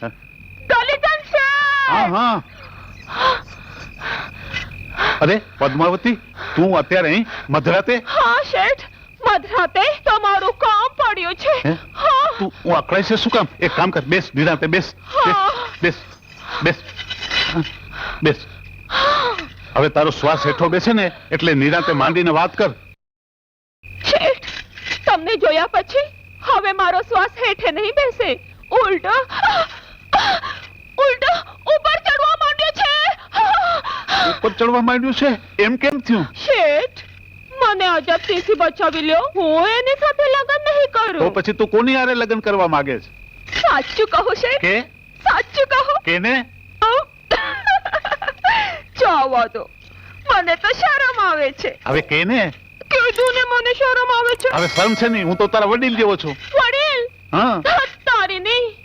દલિતન sir હા હા. અરે પદ્માવતી તું અત્યારે અહીં મધરાતે? હા શેઠ. મધરાતે તમારું કામ પડ્યું છે. હા? તું હું અકળાય છે શું કામ? એક કામ કર બેસ નિરાંતે બેસ બેસ બેસ. બેસ. હવે તારો શ્વાસ હેઠો બેસે ને એટલે નિરાંતે માંડીને વાત કર. શેઠ તમને જોયા પછી હવે મારો શ્વાસ હેઠે નહીં બેસે. ઉલટો ઉપર ચડવા માંડ્યો છે ઉપર ચડવા માંડ્યું છે? એમ કેમ થયું? શેઠ મને અજબથી બચાવી લ્યો. હું એની સાથે લગ્ન નહીં તો કરું પછી તું કોની આરે લગ્ન કરવા માંગે છે? સાચું કહો શેઠ. કે? સાચું કહો. કેને? જવા દો. મને તો શરમ આવે છે. હવે કેને? કીધું ને મને શરમ આવે છે. હવે શરમ છે નહીં. હું તો તારા વડીલ જેવો છું. વડીલ? હા. તારી નહીં.